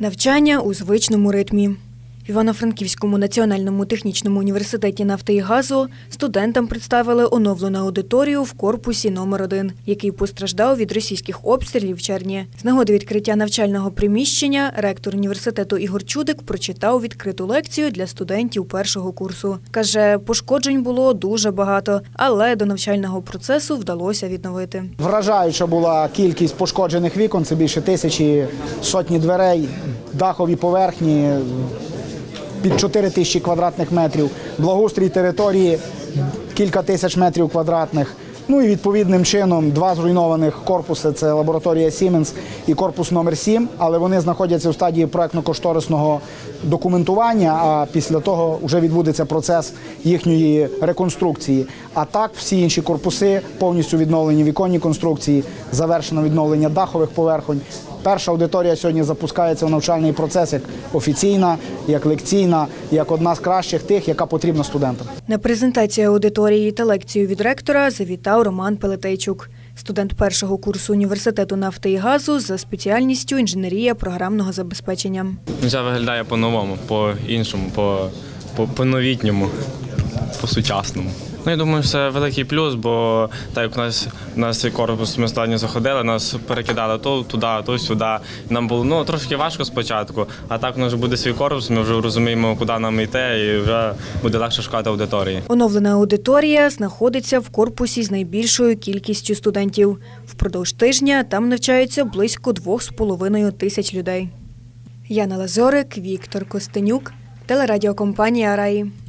Навчання у звичному ритмі. Івано-Франківському національному технічному університеті нафти і газу студентам представили оновлену аудиторію в корпусі номер 1 який постраждав від російських обстрілів в червні. З нагоди відкриття навчального приміщення ректор університету Ігор Чудик прочитав відкриту лекцію для студентів першого курсу. Каже, пошкоджень було дуже багато, але до навчального процесу вдалося відновити. Вражаюча була кількість пошкоджених вікон, це більше тисячі сотні дверей, дахові поверхні під 4 тисячі квадратних метрів, благоустрій території кілька тисяч метрів квадратних. Ну і відповідним чином два зруйнованих корпуси це лабораторія Siemens і корпус номер 7 але вони знаходяться в стадії проектно-кошторисного документування. А після того вже відбудеться процес їхньої реконструкції. А так, всі інші корпуси повністю відновлені віконні конструкції, завершено відновлення дахових поверхонь. Перша аудиторія сьогодні запускається в навчальний процес як офіційна, як лекційна, як одна з кращих тих, яка потрібна студентам. На презентацію аудиторії та лекцію від ректора завітав Роман Пелетейчук, студент першого курсу університету нафти і газу за спеціальністю інженерія програмного забезпечення. Це виглядає по-новому, по-іншому, по, по, по-новітньому, по-сучасному. Ну, я думаю, це великий плюс, бо так як у нас у нас цей корпус ми останньо заходили, нас перекидали то туди, то сюди. Нам було ну трошки важко спочатку, а так у нас буде свій корпус, ми вже розуміємо, куди нам йти, і вже буде легше шукати аудиторії. Оновлена аудиторія знаходиться в корпусі з найбільшою кількістю студентів. Впродовж тижня там навчаються близько двох з половиною тисяч людей. Яна Лазорик, Віктор Костенюк, телерадіокомпанія Раї.